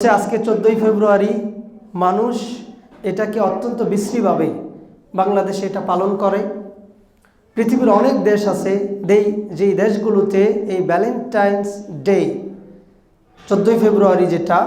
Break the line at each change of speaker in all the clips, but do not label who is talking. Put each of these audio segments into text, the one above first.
হচ্ছে আজকে চোদ্দোই ফেব্রুয়ারি। মানুষ এটাকে অত্যন্ত বিশ্রীভাবে বাংলাদেশে এটা পালন করে। পৃথিবীর অনেক দেশ আছে, দেই, যেই দেশগুলোতে এই ভ্যালেন্টাইন্স ডে চোদ্দোই ফেব্রুয়ারি যেটা,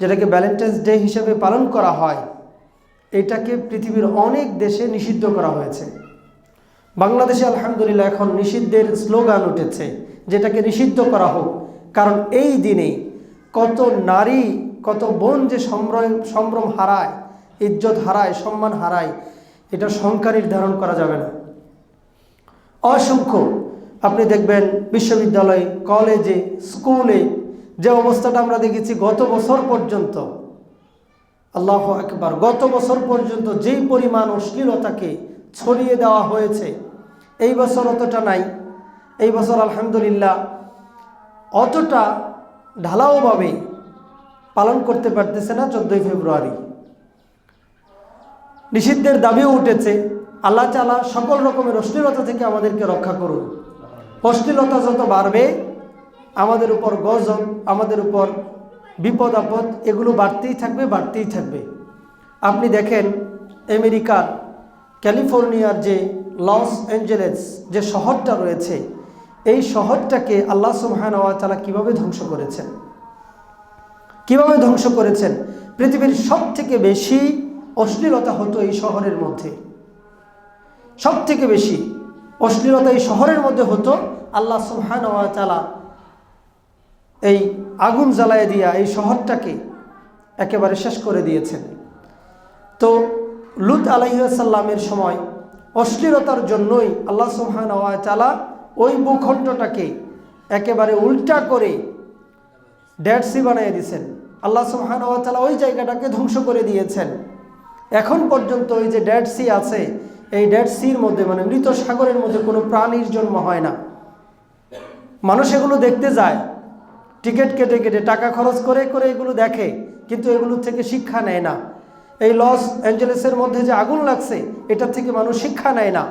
যেটাকে ভ্যালেন্টাইন্স ডে হিসেবে পালন করা হয়, এটাকে পৃথিবীর অনেক দেশে নিষিদ্ধ করা হয়েছে। বাংলাদেশে আলহামদুলিল্লাহ এখন নিষিদ্ধের স্লোগান উঠেছে, যেটাকে নিষিদ্ধ করা হোক, কারণ এই দিনে কত নারী, কত বোন যে সম্ভ্রম সম্ভ্রম হারায়, ইজ্জত হারায়, সম্মান হারায়, এটা সংখ্যা নির্ধারণ করা যাবে না। অসংখ্য, আপনি দেখবেন বিশ্ববিদ্যালয়ে, কলেজে, স্কুলে যে অবস্থাটা আমরা দেখেছি গত বছর পর্যন্ত, আল্লাহ একবার গত বছর পর্যন্ত যেই পরিমাণ অশ্লীলতাকে ছড়িয়ে দেওয়া হয়েছে, এই বছর অতটা নাই। এই বছর আলহামদুলিল্লাহ অতটা ঢালাওভাবে পালন করতে পারতেছে না চোদ্দোই ফেব্রুয়ারি। নিষিদ্ধের দাবিও উঠেছে। আল্লাহ চালা সকল রকমের অশ্লীলতা থেকে আমাদেরকে রক্ষা করুন। অশ্লীলতা যত বাড়বে, আমাদের উপর গজব, আমাদের উপর বিপদ, আপদ, এগুলো বাড়তেই থাকবে বাড়তেই থাকবে। আপনি দেখেন আমেরিকার ক্যালিফোর্নিয়ার যে লস অ্যাঞ্জেলেস যে শহরটা রয়েছে এই শহরটাকে আল্লাহ সুবহান তালা কীভাবে ধ্বংস করেছেন? কীভাবে ধ্বংস করেছেন? পৃথিবীর সব থেকে বেশি অশ্লীলতা হতো এই শহরের মধ্যে। সব থেকে বেশি অশ্লীলতা এই শহরের মধ্যে হতো আল্লাহ সুবহান তালা এই আগুন জ্বালায় দিয়া এই শহরটাকে একেবারে শেষ করে দিয়েছেন। তো লুত আলাইসাল্লামের সময় অশ্লীলতার জন্যই আল্লাহ সুবহান তালা ওই ভূখণ্ডটাকে একেবারে উল্টা করে ড্যাড সি বানিয়ে দিয়েছেন। আল্লাহ সুবহান তালা ওই জায়গাটাকে ধ্বংস করে দিয়েছেন। এখন পর্যন্ত ওই যে ড্যাড সি আছে, এই ড্যাড সির মধ্যে মানে মৃত সাগরের মধ্যে কোনো প্রাণীর জন্ম হয় না। মানুষ এগুলো দেখতে যায়, টিকিট কেটে কেটে টাকা খরচ করে করে এগুলো দেখে, কিন্তু এগুলো থেকে শিক্ষা নেয় না। এই লস অ্যাঞ্জেলেসের মধ্যে যে আগুন লাগছে এটা থেকে মানুষ শিক্ষা নেয় না।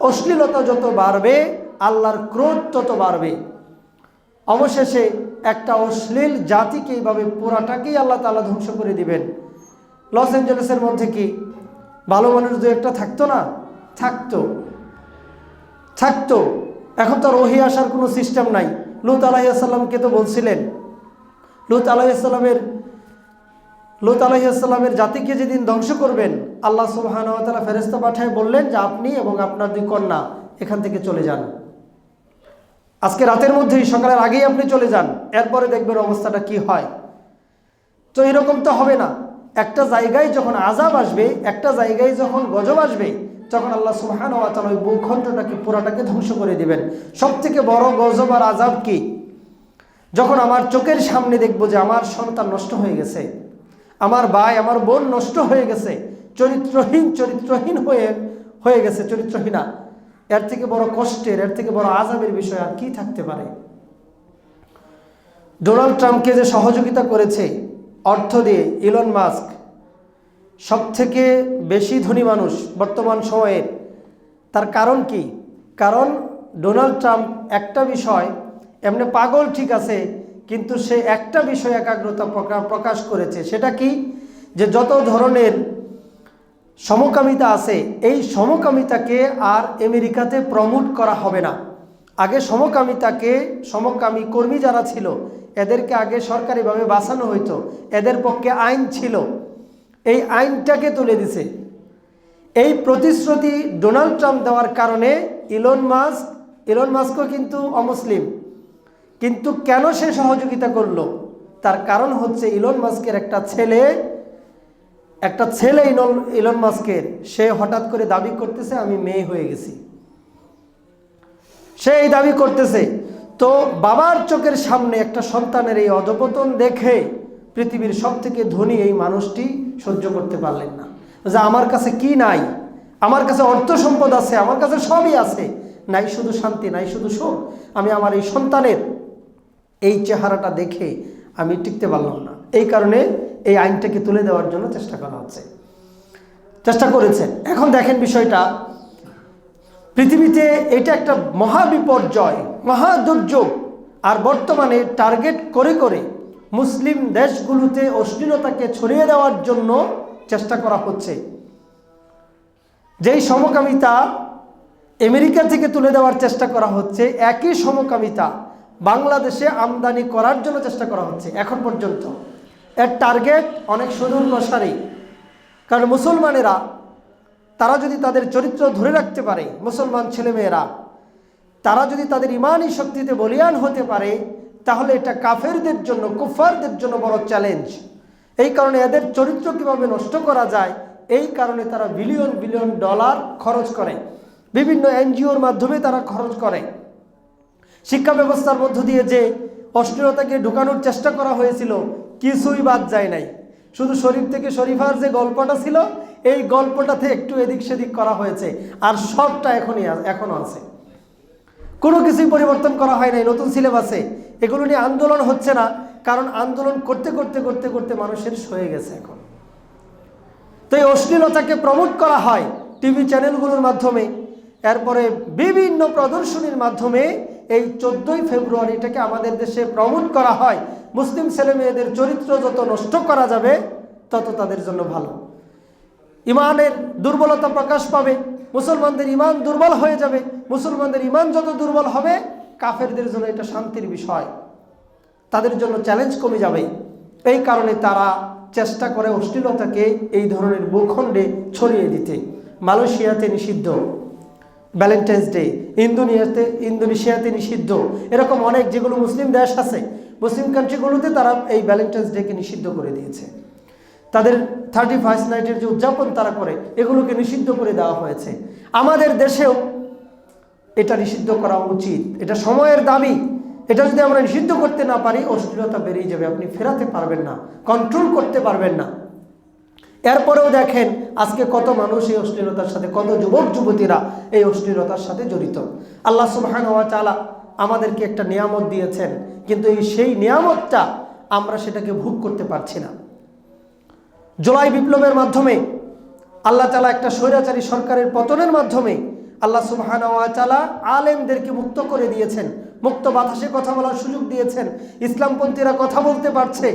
অশ্লীলতা যত বাড়বে আল্লাহর ক্রোধ তত বাড়বে। অবশেষে একটা অশ্লীল জাতিকে এইভাবে পুরাটাকেই আল্লাহ তালা ধ্বংস করে দিবেন। লস অ্যাঞ্জেলেসের মধ্যে কি ভালো মানুষ দু একটা থাকতো না? থাকতো। থাকতো। এখন তো রহি আসার কোনো সিস্টেম নাই। লুত আলাহিসাল্লামকে তো বলছিলেন। লুত আলাহিসাল্লামের লুত আলাহিসাল্লামের জাতিকে যেদিন ধ্বংস করবেন, আল্লাহ সুবাহান তালা ফেরেস্তা পাঠায় বললেন যে আপনি এবং আপনার দুই কন্যা এখান থেকে চলে যান। আজকে রাতের মধ্যেই, সকালের আগেই আপনি চলে যান। এরপরে দেখবেন অবস্থাটা কি হয়। তো এরকম তো হবে না। একটা জায়গায় যখন আজাব আসবে, একটা জায়গায় যখন গজব আসবে, তখন আল্লাহ সুহান তালা ওই ভূখণ্ডটাকে পুরাটাকে ধ্বংস করে দিবেন। সব থেকে বড় গজব আর আজাব কি? যখন আমার চোখের সামনে দেখব যে আমার সন্তান নষ্ট হয়ে গেছে, আমার ভাই, আমার বোন নষ্ট হয়ে গেছে, চরিত্রহীন চরিত্রহীন হয়ে হয়ে গেছে, চরিত্রহীনা। এর থেকে বড় কষ্টের, এর থেকে বড় আজাবের বিষয় আর কি থাকতে পারে? ডোনাল্ড ট্রাম্পকে যে সহযোগিতা করেছে, অর্থ দিয়ে ইলন মাস্ক সব থেকে বেশি ধনী মানুষ বর্তমান সময়ে, তার কারণ কি? কারণ ডোনাল্ড ট্রাম্প একটা বিষয় এমনি পাগল ঠিক আছে, কিন্তু সে একটা বিষয় একাগ্রতা প্রকাশ করেছে, সেটা কি? যে যত ধরনের সমকামিতা আছে, এই সমকামিতাকে আর আমেরিকাতে প্রমোট করা হবে না। আগে সমকামিতাকে, সমকামী কর্মী যারা ছিল, এদেরকে আগে সরকারিভাবে বাঁচানো হইতো। এদের পক্ষে আইন ছিল। এই আইনটাকে তুলে দিছে। এই প্রতিশ্রুতি ডোনাল্ড ট্রাম্প দেওয়ার কারণে ইলন মাস্ক, ইলন মাস্কও কিন্তু অমুসলিম। কিন্তু কেন সে সহযোগিতা করল? তার কারণ হচ্ছে ইলন মাস্কের একটা ছেলে একটা ছেলে ইলন ইলন মাস্কের, সে হঠাৎ করে দাবি করতেছে, আমি মেয়ে হয়ে গেছি। সে এই দাবি করতেছে, তো বাবার চোখের সামনে একটা সন্তানের এই অধপতন দেখে পৃথিবীর সব থেকে ধনী এই মানুষটি সহ্য করতে পারলেন না। যে আমার কাছে কি নাই? আমার কাছে অর্থ সম্পদ আছে, আমার কাছে সবই আছে। নাই শুধু শান্তি, নাই শুধু সুখ। আমি আমার এই সন্তানের এই চেহারাটা দেখে আমি টিকতে পারলাম না। এই কারণে এই আইনটাকে তুলে দেওয়ার জন্য চেষ্টা করা হচ্ছে। চেষ্টা করেছেন এখন দেখেন বিষয়টা। পৃথিবীতে এটা একটা মহা বিপর্যয় মহা দুর্যোগ আর বর্তমানে টার্গেট করে করে মুসলিম দেশগুলোতে অশ্লীলতাকে ছড়িয়ে দেওয়ার জন্য চেষ্টা করা হচ্ছে। যেই সমকামিতা আমেরিকা থেকে তুলে দেওয়ার চেষ্টা করা হচ্ছে, একই সমকামিতা বাংলাদেশে আমদানি করার জন্য চেষ্টা করা হচ্ছে, এখন পর্যন্ত। এর টার্গেট অনেক সুদূর প্রসারী কারণ মুসলমানেরা, তারা যদি তাদের চরিত্র ধরে রাখতে পারে, মুসলমান ছেলেমেয়েরা, তারা যদি তাদের ইমানই শক্তিতে বলিয়ান হতে পারে, তাহলে এটা কাফেরদের জন্য কুফারদের জন্য বড় চ্যালেঞ্জ এই কারণে এদের চরিত্র কীভাবে নষ্ট করা যায়, এই কারণে তারা বিলিয়ন বিলিয়ন ডলার খরচ করে। বিভিন্ন এনজিওর মাধ্যমে তারা খরচ করে। শিক্ষা ব্যবস্থার মধ্য দিয়ে যে অশ্লীলতাকে ঢুকানোর চেষ্টা করা হয়েছিল কিছুই বাদ যায় নাই। শুধু শরীফ থেকে শরীফার যে গল্পটা ছিল, এই গল্পটাতে একটু এদিক সেদিক করা হয়েছে। আর সবটা এখনই এখনও আছে। কোনো কিছুই পরিবর্তন করা হয় নাই, নতুন সিলেবাসে। এগুলো নিয়ে আন্দোলন হচ্ছে না, কারণ আন্দোলন করতে করতে করতে করতে মানুষের সয়ে গেছে এখন। তো এই অশ্লীলতাকে প্রমোট করা হয় টিভি চ্যানেলগুলোর মাধ্যমে, এরপরে বিভিন্ন প্রদর্শনীর মাধ্যমে এই চোদ্দোই ফেব্রুয়ারিটাকে আমাদের দেশে প্রমোট করা হয়। মুসলিম ছেলে মেয়েদের চরিত্র যত নষ্ট করা যাবে, তত তাদের জন্য ভালো। ইমানের দুর্বলতা প্রকাশ পাবে, মুসলমানদের ইমান দুর্বল হয়ে যাবে। মুসলমানদের ইমান যত দুর্বল হবে, কাফেরদের জন্য এটা শান্তির বিষয়। তাদের জন্য চ্যালেঞ্জ কমে যাবে। এই কারণে তারা চেষ্টা করে অশ্লীলতাকে এই ধরনের ভূখণ্ডে ছড়িয়ে দিতে। মালয়েশিয়াতে নিষিদ্ধ। ভ্যালেন্টাইন্স ডে ইন্দোনেশিয়াতে ইন্দোনেশিয়াতে নিষিদ্ধ। এরকম অনেক যেগুলো মুসলিম দেশ আছে, মুসলিম কান্ট্রিগুলোতে তারা এই ভ্যালেন্টাইন্স ডেকে নিষিদ্ধ করে দিয়েছে। তাদের থার্টি ফার্স্ট নাইটের যে উদযাপন তারা করে, এগুলোকে নিষিদ্ধ করে দেওয়া হয়েছে। আমাদের দেশেও এটা নিষিদ্ধ করা উচিত। এটা সময়ের দাবি। এটা যদি আমরা নিষিদ্ধ করতে না পারি, অশ্লীলতা বেরিয়ে যাবে। আপনি ফেরাতে পারবেন না কন্ট্রোল করতে পারবেন না। এরপরেও দেখেন আজকে কত মানুষ এই অশ্লীলতার সাথে, কত যুবক, যুবতীরা এই অশ্লীলতার সাথে জড়িত। আল্লাহ সুবহান ওয়া তাআলা আমাদেরকে একটা নিয়ামত দিয়েছেন, কিন্তু এই সেই নিয়ামতটা আমরা সেটাকে ভোগ করতে পারছি না। জুলাই বিপ্লবের মাধ্যমে, আল্লাহ তালা একটা স্বৈরাচারী সরকারের পতনের মাধ্যমে আল্লাহ তাআলা আলেমদেরকে মুক্ত করে দিয়েছেন, মুক্ত বাতাসে কথা বলার সুযোগ দিয়েছেন, ইসলামপন্থীরা কথা বলতে পারছে।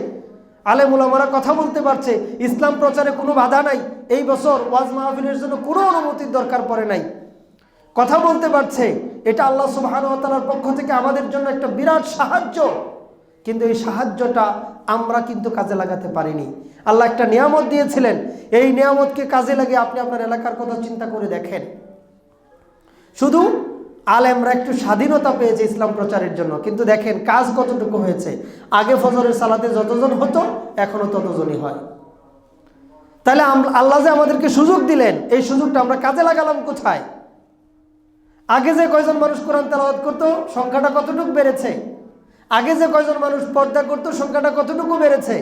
আলেম উলামারা কথা বলতে পারছে, ইসলাম প্রচারে কোনো বাধা নাই, এই বছর ওয়াজ মাহফিলের জন্য কোনো অনুমতির দরকার পড়ে নাই। কথা বলতে পারছে, এটা আল্লাহ সুবহান ওয়া পক্ষ থেকে আমাদের জন্য একটা বিরাট সাহায্য, কিন্তু এই সাহায্যটা আমরা কিন্তু কাজে লাগাতে পারিনি। আল্লাহ একটা নিয়ামত দিয়েছিলেন, এই নিয়ামতকে কাজে লাগিয়ে আপনি আপনার এলাকার কথা চিন্তা করে দেখেন। শুধু আলেমরা একটু স্বাধীনতা পেয়েছে ইসলাম প্রচারের জন্য। কিন্তু দেখেন, কাজ কতটুকু হয়েছে? আগে ফজরের সালাতে যতজন হতো, এখনও ততজনই হয়। তাহলে আল্লাহ যে আমাদেরকে সুযোগ দিলেন, এই সুযোগটা আমরা কাজে লাগালাম কোথায়? আগে যে কয়জন মানুষ কোরআন তেলাওয়াত করতো, সংখ্যাটা কতটুকু বেড়েছে? আগে যে কয়জন মানুষ পর্দা করতো, সংখ্যাটা কতটুকু বেড়েছে?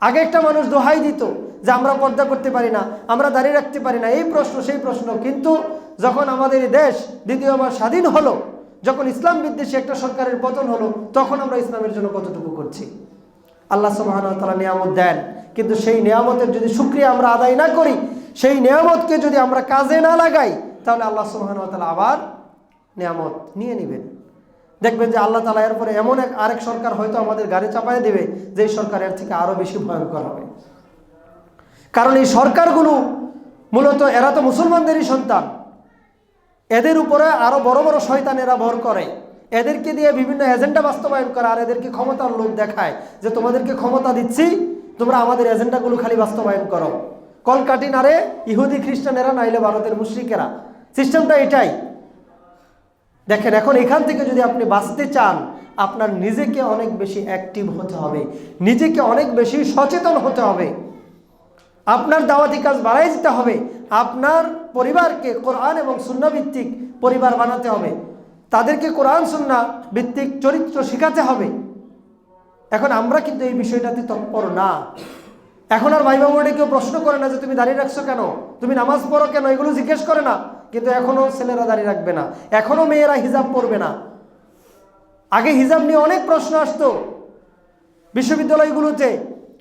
আগে একটা মানুষ দোহাই দিত যে, আমরা পর্দা করতে পারি না, আমরা দাঁড়িয়ে রাখতে পারি না। এই প্রশ্ন, সেই প্রশ্ন। কিন্তু যখন আমাদের দেশ দ্বিতীয়বার স্বাধীন হলো, যখন ইসলাম বিদ্বেষী একটা সরকারের পতন হলো, তখন আমরা ইসলামের জন্য কতটুকু করছি? আল্লাহ তালা নিয়ামত দেন। কিন্তু সেই নিয়ামতের যদি সুক্রিয়া আমরা আদায় না করি, সেই নিয়ামতকে যদি আমরা কাজে না লাগাই, তাহলে আল্লাহ তালা আবার নিয়ামত নিয়ে নেবেন। দেখবেন যে আল্লাহ তালা এরপরে এমন এক আরেক সরকার হয়তো আমাদের গাড়ি চাপায় দেবে যে সরকার এর থেকে আরও বেশি ভয়ঙ্কর হবে। কারণ এই সরকারগুলো মূলত, এরা তো মুসলমানদেরই সন্তান। এদের উপরে আরও বড় বড় শয়তানেরা ভর করে। এদেরকে দিয়ে বিভিন্ন এজেন্ডা বাস্তবায়ন করে আর এদেরকে ক্ষমতার লোক দেখায় যে, তোমাদেরকে ক্ষমতা দিচ্ছি, তোমরা আমাদের এজেন্ডাগুলো খালি বাস্তবায়ন করো। কলকাটিনারে ইহুদি খ্রিস্টানেরা, নাইলে ভারতের মুশ্রিকেরা। সিস্টেমটা এটাই। দেখেন, এখন এখান থেকে যদি আপনি বাঁচতে চান, আপনার নিজেকে অনেক বেশি অ্যাক্টিভ হতে হবে। নিজেকে অনেক বেশি সচেতন হতে হবে। আপনার দাওয়াতি কাজ বাড়াই দিতে হবে। আপনার পরিবারকে কোরআন এবং ভিত্তিক পরিবার বানাতে হবে। তাদেরকে কোরআন, সুন্না ভিত্তিক চরিত্র শেখাতে হবে। এখন আমরা কিন্তু এই বিষয়টাতে তৎপর না। এখন আর ভাইবা বোর্ডে কেউ প্রশ্ন করে না যে তুমি দাঁড়িয়ে রাখছো কেন? তুমি নামাজ পড়ো কেন? এগুলো জিজ্ঞেস করে না। কিন্তু এখনও ছেলেরা দাঁড়িয়ে রাখবে না। এখনও মেয়েরা হিজাব পরবে না। আগে হিজাব নিয়ে অনেক প্রশ্ন আসতো। বিশ্ববিদ্যালয়গুলোতে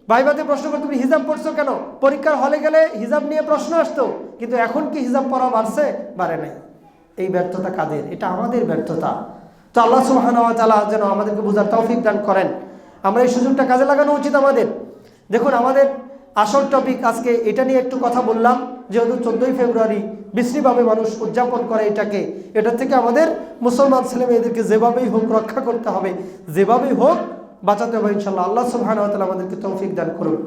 ভাইভাতে প্রশ্ন করতো তুমি হিজাব পড়ছো কেন? পরীক্ষার হলে গেলে হিজাব নিয়ে প্রশ্ন আসতো, কিন্তু এখন কি হিজাব পড়া বাড়ছে? বাড়ে নাই। এই ব্যর্থতা কাদের? এটা আমাদের ব্যর্থতা। তো আল্লাহ তাআলা যেন আমাদেরকে বোঝার তৌফিক দান করেন। আমরা এই সুযোগটা কাজে লাগানো উচিত আমাদের। দেখুন, আমাদের আসল টপিক আজকে এটা নিয়ে একটু কথা বললাম, যেহেতু চোদ্দোই ফেব্রুয়ারি বিশ্রীভাবে মানুষ উদযাপন করে এটাকে। এটা থেকে আমাদের মুসলমান ছেলে মেয়েদেরকে যেভাবেই হোক রক্ষা করতে হবে, যেভাবেই হোক বাঁচাতে হবে ইনশাল্লাহ আল্লাহ তাআলা আমাদেরকে তৌফিক দান করুন।